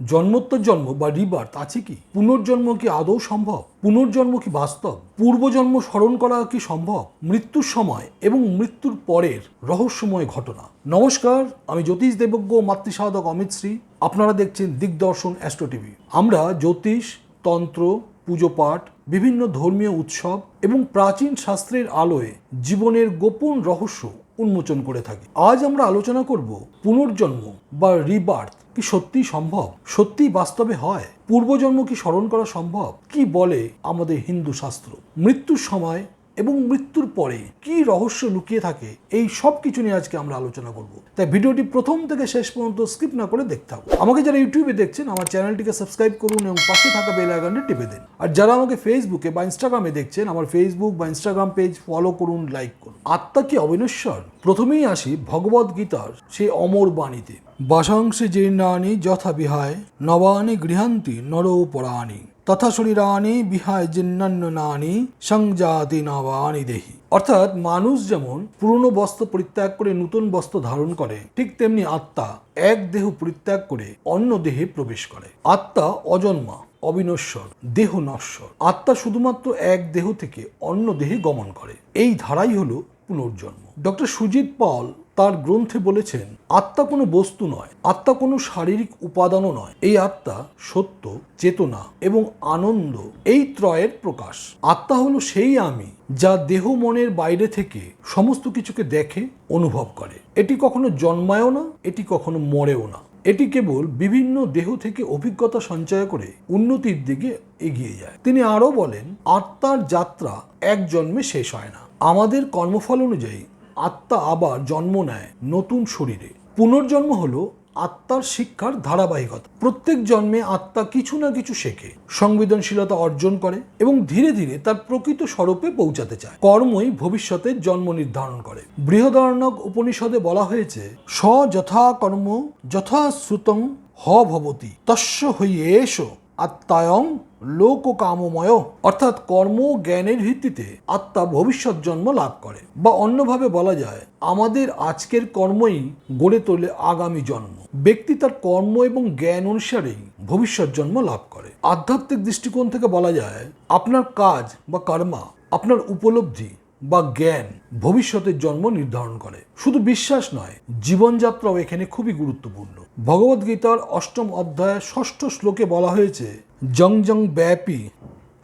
জন্মোত্তর জন্ম বা রিবার্থ আছে কি? পুনর্জন্ম কি আদৌ সম্ভব? পুনর্জন্ম কি বাস্তব? পূর্বজন্ম স্মরণ করা কি সম্ভব? মৃত্যুর সময় এবং মৃত্যুর পরের রহস্যময় ঘটনা। নমস্কার, আমি জ্যোতিষ দেবজ্ঞ মাতৃসাধক অমিত শ্রী। আপনারা দেখছেন দিগদর্শন অ্যাস্ট্রো টিভি আমরা জ্যোতিষ, তন্ত্র, পুজো পাঠ, বিভিন্ন ধর্মীয় উৎসব এবং প্রাচীন শাস্ত্রের আলোয় জীবনের গোপন রহস্য উন্মোচন করে থাকি। আজ আমরা আলোচনা করব পুনর্জন্ম বা রিবার্থ কি সত্যি সম্ভব? সত্যি বাস্তবে হয়? পূর্বজন্ম কি স্মরণ করা সম্ভব? কি বলে আমাদের হিন্দু শাস্ত্র? মৃত্যুর সময় এবং মৃত্যুর পরে কি রহস্য লুকিয়ে থাকে, এই সব কিছু নিয়ে আজকে আমরা আলোচনা করব। তাই ভিডিওটি প্রথম থেকে শেষ পর্যন্ত স্কিপ না করে দেখতে হবে আমাকে যারা ইউটিউবে দেখছেন, আমার চ্যানেলটিকে সাবস্ক্রাইব করুন এবং পাশে থাকা বেল আইকনটি টিপে দিন। আর যারা আমাকে ফেসবুকে বা ইনস্টাগ্রামে দেখছেন, আমার ফেসবুক বা ইনস্টাগ্রাম পেজ ফলো করুন লাইক করুন। আত্মা কি অবিনশ্বর? প্রথমেই আসি ভগবদ গীতার সেই অমর বাণীতে। বাসাংশে জীর্ণানি যথা বিহায়, নবানি গৃহান্তি নরোপরাণি। তথা শরীরানি বিহায় জিন্নান্নানি সংজাতি নবানি দেহি। অর্থাৎ মানুষ যেমন পুরনো বস্ত্র পরিত্যাগ করে নতুন বস্ত্র ধারণ করে, ঠিক তেমনি আত্মা এক দেহ পরিত্যাগ করে অন্য দেহে প্রবেশ করে। আত্মা অজন্মা, অবিনশ্বর দেহ নশ্বর আত্মা শুধুমাত্র এক দেহ থেকে অন্য দেহে গমন করে। এই ধারাই হলো পুনর্জন্ম। ডক্টর সুজিত পাল তার গ্রন্থে বলেছেন, আত্মা কোনো বস্তু নয়, আত্মা কোনো শারীরিক উপাদানও নয়। এই আত্মা সত্য, চেতনা এবং আনন্দ, এই ত্রয়ের প্রকাশ। আত্মা হলো সেই আমি যা দেহ মনের বাইরে থেকে সমস্ত কিছুকে দেখে, অনুভব করে। এটি কখনো জন্মায়ও না, এটি কখনো মরেও না। এটি কেবল বিভিন্ন দেহ থেকে অভিজ্ঞতা সঞ্চয় করে উন্নতির দিকে এগিয়ে যায়। তিনি আরও বলেন, আত্মার যাত্রা এক জন্মে শেষ হয় না। আমাদের কর্মফল অনুযায়ী আত্মা আবার জন্ম নেয় নতুন শরীরে। পুনর্জন্ম হলো আত্মার শিক্ষার ধারাবাহিকতা। প্রত্যেক জন্মে আত্মা কিছু না কিছু শেখে, সংবেদনশীলতা অর্জন করে এবং ধীরে ধীরে তার প্রকৃত স্বরূপে পৌঁছাতে চায়। কর্মই ভবিষ্যতের জন্ম নির্ধারণ করে। বৃহদারণ্যক উপনিষদে বলা হয়েছে স যথা কর্ম যথা শ্রুতং হ ভবতি, তস্য হইয়েষ। আত্মায়ং লোক কামময় অর্থাৎ কর্ম জ্ঞানের ভিত্তিতে আত্মা ভবিষ্যৎ জন্ম লাভ করে। বা অন্যভাবে বলা যায়, আমাদের আজকের কর্মই গড়ে তোলে আগামী জন্ম। ব্যক্তি তার কর্ম এবং জ্ঞান অনুসারেই ভবিষ্যৎ জন্ম লাভ করে। আধ্যাত্মিক দৃষ্টিকোণ থেকে বলা যায়, আপনার কাজ বা কর্মা আপনার উপলব্ধি বা জ্ঞান ভবিষ্যতের জন্ম নির্ধারণ করে। শুধু বিশ্বাস নয়, জীবনযাত্রাও এখানে খুবই গুরুত্বপূর্ণ। ভগবদ্গীতার অষ্টম অধ্যায় ষষ্ঠ শ্লোকে বলা হয়েছে, জং জং ব্যাপী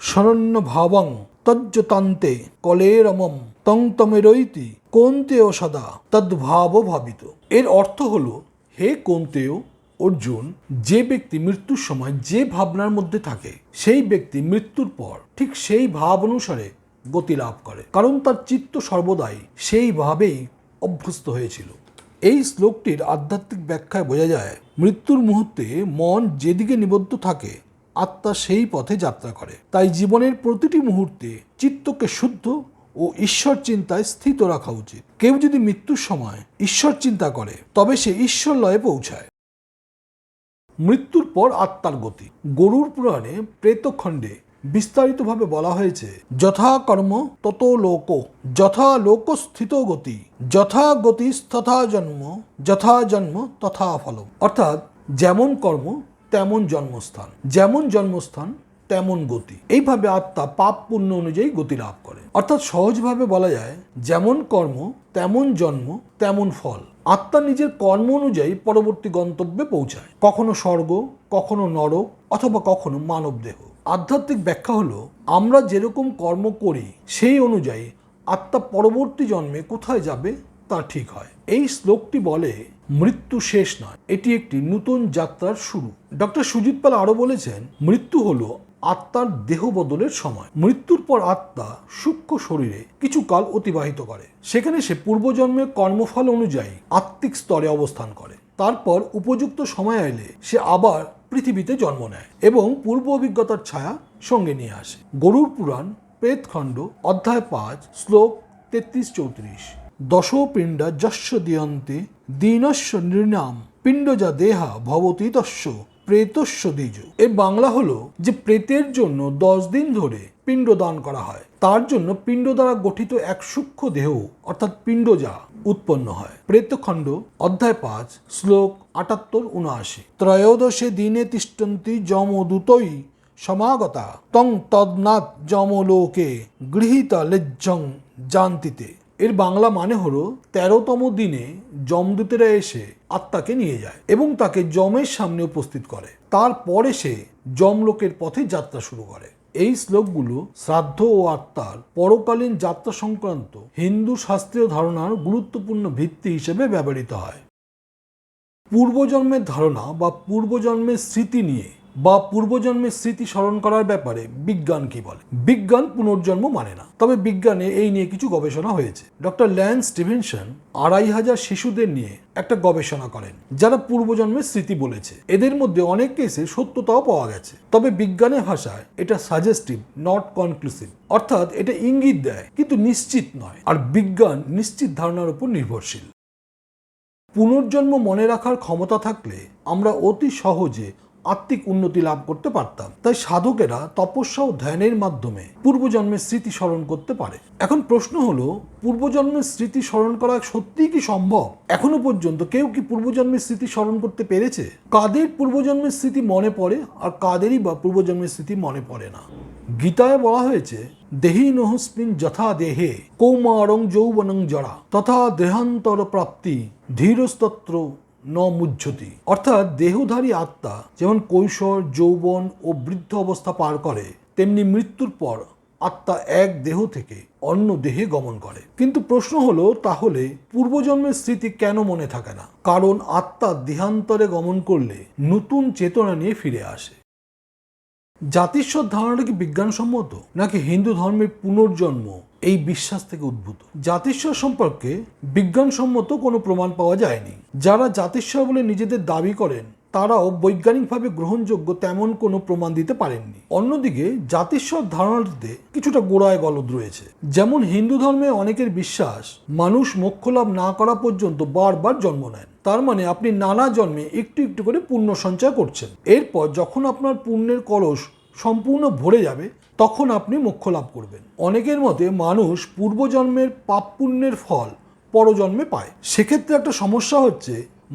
শরণ্য ভাবং তজ্জতান্তে কলেরমম তং তমেরৈতি কোন্তেয় সদা তদ্ভাব ভাবিত এর অর্থ হল, হে কোন্তেয় অর্জুন, যে ব্যক্তি মৃত্যুর সময় যে ভাবনার মধ্যে থাকে, সেই ব্যক্তি মৃত্যুর পর ঠিক সেই ভাব অনুসারে গতি লাভ করে। কারণ তার চিত্ত সর্বদাই সেইভাবেই অভ্যস্ত হয়েছিল। এই শ্লোকটির আধ্যাত্মিক ব্যাখ্যায় বোঝা যায়, মৃত্যুর মুহূর্তে মন যেদিকে নিবদ্ধ থাকে, আত্মা সেই পথে যাত্রা করে। তাই জীবনের প্রতিটি মুহূর্তে চিত্তকে শুদ্ধ ও ঈশ্বর চিন্তায় স্থিত রাখা উচিত। কেউ যদি মৃত্যুর সময় ঈশ্বর চিন্তা করে, তবে সে ঈশ্বর লয়ে পৌঁছায়। মৃত্যুর পর আত্মার গতি। গরুর পুরাণে প্রেতখণ্ডে বিস্তারিতভাবে বলা হয়েছে, যথা কর্ম তত লোক, যথা লোক স্থিত গতি, যথা গতি তথা জন্ম, যথা জন্ম তথা ফলম। অর্থাৎ যেমন কর্ম, তেমন জন্মস্থান। যেমন জন্মস্থান, তেমন গতি। এইভাবে আত্মা পাপ পুণ্য অনুযায়ী গতি লাভ করে। অর্থাৎ সহজভাবে বলা যায়, যেমন কর্ম, তেমন জন্ম, তেমন ফল। আত্মা নিজের কর্ম অনুযায়ী পরবর্তী গন্তব্যে পৌঁছায়। কখনো স্বর্গ, কখনো নরক, অথবা কখনো মানব দেহ আধ্যাত্মিক ব্যাখ্যা হলো, আমরা যেরকম কর্ম করি সেই অনুযায়ী আত্মা পরবর্তী জন্মে কোথায় যাবে তা ঠিক হয়। এই শ্লোকটি বলে, মৃত্যু শেষ নয়। এটি একটি নতুন যাত্রার শুরু। ডক্টর সুজিত পাল আরও বলেছেন, মৃত্যু হলো আত্মার দেহ বদলের সময়। মৃত্যুর পর আত্মা সূক্ষ্ম শরীরে কিছু কাল অতিবাহিত করে। সেখানে সে পূর্বজন্মের কর্মফল অনুযায়ী আত্মিক স্তরে অবস্থান করে। তারপর উপযুক্ত সময় এলে সে আবার পৃথিবীতে জন্ম নেয় এবং পূর্ব অভিজ্ঞতার ছায়া সঙ্গে নিয়ে আসে। গরুর পুরাণ, প্রেতখণ্ড, অধ্যায় পাঁচ, শ্লোক তেত্রিশ চৌত্রিশ। দশপিণ্ড যস্য দিয়ন্তে দীনস্য নৃণাম পিণ্ড যা দেহা ভবতি তস্য প্রেতস্য দ্বিজ। এর বাংলা হলো যে প্রেতের জন্য দশ দিন ধরে পিণ্ড দান করা হয়। তার জন্য পিণ্ড দ্বারা গঠিত এক সূক্ষ্ম দেহ, অর্থাৎ পিণ্ডজা উৎপন্ন হয়। প্রেতখণ্ড, অধ্যায় পাঁচ, শ্লোক আটাত্তর উনআশি। ত্রয়োদশে দিনে তিষ্ঠন্তি যমদূতই সমাগতা, তং তদ্নাথ যমলোকে গৃহীতা লেজ্জং জান্তিতে এর বাংলা মানে হলো তেরোতম দিনে যমদূতেরা এসে আত্মাকে নিয়ে যায় এবং তাকে যমের সামনে উপস্থিত করে। তারপরে সে যমলোকের পথে যাত্রা শুরু করে। এই শ্লোকগুলো শ্রাদ্ধ ও আত্মার পরকালীন যাত্রা সংক্রান্ত হিন্দু শাস্ত্রীয় ধারণার গুরুত্বপূর্ণ ভিত্তি হিসেবে ব্যবহৃত হয়। পূর্বজন্মের ধারণা বা পূর্বজন্মের স্মৃতি নিয়ে বা পূর্বজন্মের স্মৃতি স্মরণ করার ব্যাপারে বিজ্ঞান কি বলে? বিজ্ঞান পুনর্জন্ম মানে না। তবে বিজ্ঞানে এই নিয়ে কিছু গবেষণা হয়েছে। ডক্টর ল্যান্স স্টিভেনসন আড়াই হাজার শিশুদের নিয়ে একটা গবেষণা করেন, যারা পূর্বজন্মের স্মৃতি বলেছে। এদের মধ্যে অনেক কেসে সত্যতাও পাওয়া গেছে। তবে বিজ্ঞানের ভাষায় এটা সাজেস্টিভ, নট কনক্লুসিভ। অর্থাৎ এটা ইঙ্গিত দেয়, কিন্তু নিশ্চিত নয়। আর বিজ্ঞান নিশ্চিত ধারণার উপর নির্ভরশীল। পুনর্জন্ম মনে রাখার ক্ষমতা থাকলে আমরা অতি সহজে আত্মিক উন্নতি লাভ করতে পারতাম। তাই সাধকেরা তপস্যা ও ধ্যানের মাধ্যমে পূর্বজন্মের স্মৃতি স্মরণ করতে পারে। এখন প্রশ্ন হলো, পূর্বজন্মের স্মৃতি স্মরণ করা সত্যিই কি সম্ভব? এখনও পর্যন্ত কেউ কি পূর্বজন্মের স্মৃতি স্মরণ করতে পেরেছে? কাদের পূর্বজন্মের স্মৃতি মনে পড়ে আর কাদেরই বা পূর্বজন্মের স্মৃতি মনে পড়ে না? গীতায় বলা হয়েছে, দেহি নহস্মিন যথা দেহে, কৌমারং যৌবনং জড়া, তথা দেহান্তর প্রাপ্তি ধীরস্তত্র ন মুহ্যতি অর্থাৎ দেহধারী আত্মা যেমন কৈশোর, যৌবন ও বৃদ্ধ অবস্থা পার করে, তেমনি মৃত্যুর পর আত্মা এক দেহ থেকে অন্য দেহে গমন করে। কিন্তু প্রশ্ন হলো, তাহলে পূর্বজন্মের স্মৃতি কেন মনে থাকে না? কারণ আত্মা দেহান্তরে গমন করলে নতুন চেতনা নিয়ে ফিরে আসে। জাতিস্বর ধারণাটা কি বিজ্ঞানসম্মত? নাকি হিন্দু ধর্মের পুনর্জন্ম এই বিশ্বাস থেকে উদ্ভূত। জাতিস্বর সম্পর্কে বিজ্ঞানসম্মত কোনো প্রমাণ পাওয়া যায়নি। যারা জাতিস্বর বলে নিজেদের দাবি করেন, তারাও বৈজ্ঞানিকভাবে গ্রহণযোগ্য তেমন কোনো প্রমাণ দিতে পারেননি। অন্যদিকে, জাতিস্বর ধারণাটিতে কিছুটা গোড়ায় গলদ রয়েছে। যেমন হিন্দু ধর্মে অনেকের বিশ্বাস, মানুষ মোক্ষ লাভ না করা পর্যন্ত বারবার জন্ম নেন। তার মানে আপনি নানা জন্মে একটু একটু করে পুণ্য সঞ্চয় করছেন। এরপর যখন আপনার পুণ্যের কলস সম্পূর্ণ ভরে যাবে, তখন আপনি মোক্ষ লাভ করবেন। অনেকের মতে মানুষ পূর্বজন্মের পাপ পুণ্যের ফল পরজন্মে পায়। সেক্ষেত্রে একটা সমস্যা হচ্ছে,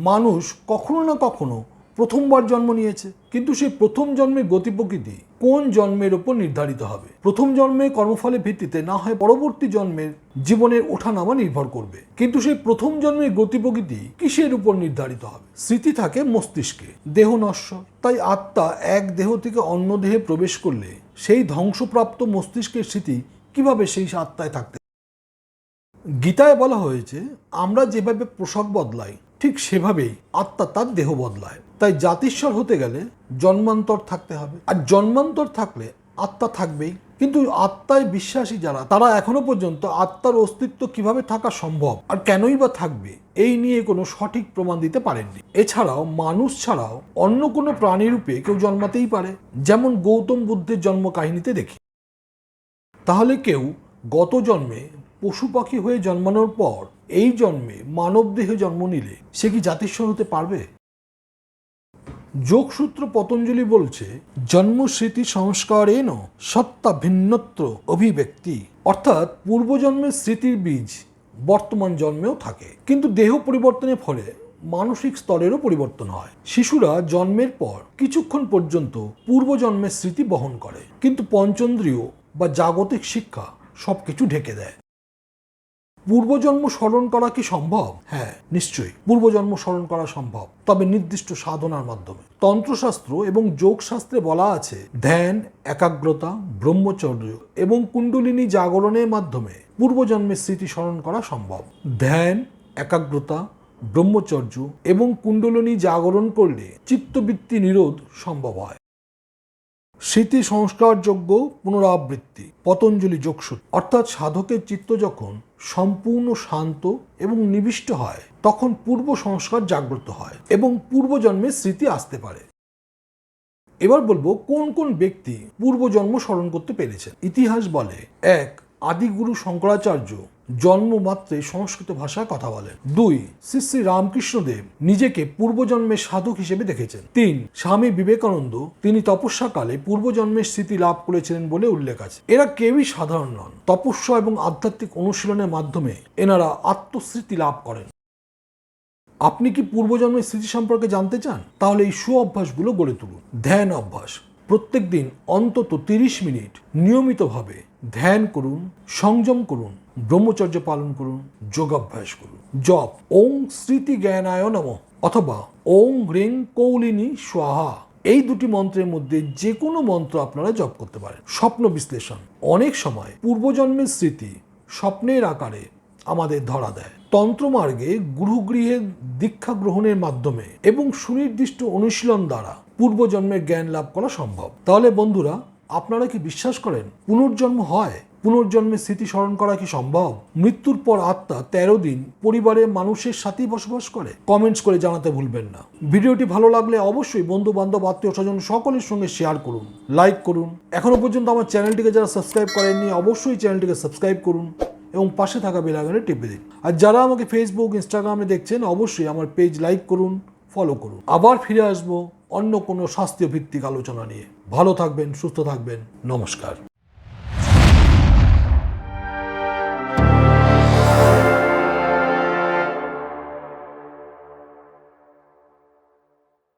মানুষ কখনো না কখনো প্রথমবার জন্ম নিয়েছে। কিন্তু সেই প্রথম জন্মের গতি প্রকৃতি কোন জন্মের ওপর নির্ধারিত হবে? প্রথম জন্মের কর্মফলের ভিত্তিতে না হয় পরবর্তী জন্মের জীবনের ওঠানামা নির্ভর করবে। কিন্তু সেই প্রথম জন্মের গতি প্রকৃতি কিসের উপর নির্ধারিত হবে? স্মৃতি থাকে মস্তিষ্কে। দেহ নশ্বর তাই আত্মা এক দেহ থেকে অন্য দেহে প্রবেশ করলে সেই ধ্বংসপ্রাপ্ত মস্তিষ্কের স্মৃতি কীভাবে সেই আত্মায় থাকতে গীতায় বলা হয়েছে, আমরা যেভাবে পোশাক বদলাই ঠিক সেভাবেই আত্মা তার দেহ বদলায়। তাই জাতিস্বর হতে গেলে জন্মান্তর থাকতে হবে। আর জন্মান্তর থাকলে আত্মা থাকবেই। কিন্তু আত্মায় বিশ্বাসী যারা, তারা এখনও পর্যন্ত আত্মার অস্তিত্ব কীভাবে থাকা সম্ভব আর কেনই বা থাকবে, এই নিয়ে কোনো সঠিক প্রমাণ দিতে পারেননি। এছাড়াও মানুষ ছাড়াও অন্য কোনো প্রাণী রূপে কেউ জন্মাতেই পারে। যেমন গৌতম বুদ্ধের জন্ম কাহিনীতে দেখি। তাহলে কেউ গত জন্মে পশু পাখি হয়ে জন্মানোর পর এই জন্মে মানব দেহে জন্ম নিলে সে কি জাতিস্বর হতে পারবে? যোগসূত্র পতঞ্জলি বলছে, জন্ম জন্মস্মৃতি সংস্কারেণ সত্তা ভিন্নত্র অভিব্যক্তি। অর্থাৎ পূর্বজন্মের স্মৃতির বীজ বর্তমান জন্মেও থাকে। কিন্তু দেহ পরিবর্তনের ফলে মানসিক স্তরেরও পরিবর্তন হয়। শিশুরা জন্মের পর কিছুক্ষণ পর্যন্ত পূর্বজন্মের স্মৃতি বহন করে। কিন্তু পঞ্চন্দ্রিয় বা জাগতিক শিক্ষা সবকিছু ঢেকে দেয়। পূর্বজন্ম স্মরণ করা কি সম্ভব? হ্যাঁ নিশ্চয়ই। পূর্বজন্ম স্মরণ করা সম্ভব। তবে নির্দিষ্ট সাধনার মাধ্যমে। তন্ত্রশাস্ত্র এবং যোগশাস্ত্রে বলা আছে, ধ্যান, একাগ্রতা, ব্রহ্মচর্য এবং কুণ্ডলিনী জাগরণের মাধ্যমে পূর্বজন্মের স্মৃতি স্মরণ করা সম্ভব। ধ্যান, একাগ্রতা, ব্রহ্মচর্য এবং কুণ্ডলিনী জাগরণ করলে চিত্তবৃত্তি নিরোধ সম্ভব হয়। স্মৃতি সংস্কারযোগ্য পুনরাবৃত্তি, পতঞ্জলি যোগসূত্র। অর্থাৎ সাধকের চিত্ত যখন সম্পূর্ণ শান্ত এবং নিবিষ্ট হয়, তখন পূর্ব সংস্কার জাগ্রত হয় এবং পূর্বজন্মের স্মৃতি আসতে পারে। এবার বলব কোন কোন ব্যক্তি পূর্বজন্ম স্মরণ করতে পেরেছেন। ইতিহাস বলে, এক, আদিগুরু শঙ্করাচার্য জন্মমাত্রে সংস্কৃত ভাষায় কথা বলেন। দুই, শ্রী শ্রী রামকৃষ্ণদেব নিজেকে পূর্বজন্মের সাধক হিসেবে দেখেছেন। তিন, স্বামী বিবেকানন্দ তিনি তপস্যাকালে পূর্বজন্মের স্মৃতি লাভ করেছিলেন বলে উল্লেখ আছে। এরা কেউই সাধারণ নন। তপস্যা এবং আধ্যাত্মিক অনুশীলনের মাধ্যমে এনারা আত্মস্মৃতি লাভ করেন। আপনি কি পূর্বজন্মের স্মৃতি সম্পর্কে জানতে চান? তাহলে এই সু অভ্যাসগুলো গড়ে তুলুন। ধ্যান অভ্যাস। প্রত্যেক দিন অন্তত তিরিশ মিনিট নিয়মিতভাবে ধ্যান করুন, সংযম করুন ব্রহ্মচর্য পালন করুন, যোগাভ্যাস করুন। জপ, ওং স্মৃতি জ্ঞানায় নম, অথবা ওং হ্রিং কৌলিনী স্বাহা। এই দুটি মন্ত্রের মধ্যে যে কোনো মন্ত্র আপনারা জপ করতে পারেন। স্বপ্ন বিশ্লেষণ, অনেক সময় পূর্বজন্মের স্মৃতি স্বপ্নের আকারে আমাদের ধরা দেয়। তন্ত্রমার্গে গুরুগৃহে দীক্ষা গ্রহণের মাধ্যমে এবং সুনির্দিষ্ট অনুশীলন দ্বারা পূর্বজন্মের জ্ঞান লাভ করা সম্ভব। তাহলে বন্ধুরা, আপনারা কি বিশ্বাস করেন পুনর্জন্ম হয়? পুনর্জন্মের স্মৃতি স্মরণ করা কি সম্ভব? মৃত্যুর পর আত্মা তেরো দিন পরিবারের মানুষের সাথেই বসবাস করে? কমেন্টস করে জানাতে ভুলবেন না। ভিডিওটি ভালো লাগলে অবশ্যই বন্ধু বান্ধব আত্মীয় স্বজন সকলের সঙ্গে শেয়ার করুন, লাইক করুন। এখনও পর্যন্ত আমার চ্যানেলটিকে যারা সাবস্ক্রাইব করেননি, অবশ্যই চ্যানেলটিকে সাবস্ক্রাইব করুন এবং পাশে থাকা বেল আইকনে টিপে দিন। আর যারা আমাকে ফেসবুক ইনস্টাগ্রামে দেখছেন, অবশ্যই আমার পেজ লাইক করুন ফলো করুন। আবার ফিরে আসব অন্য কোনো স্বাস্থ্য ভিত্তিক আলোচনা নিয়ে। ভালো থাকবেন, সুস্থ থাকবেন। নমস্কার।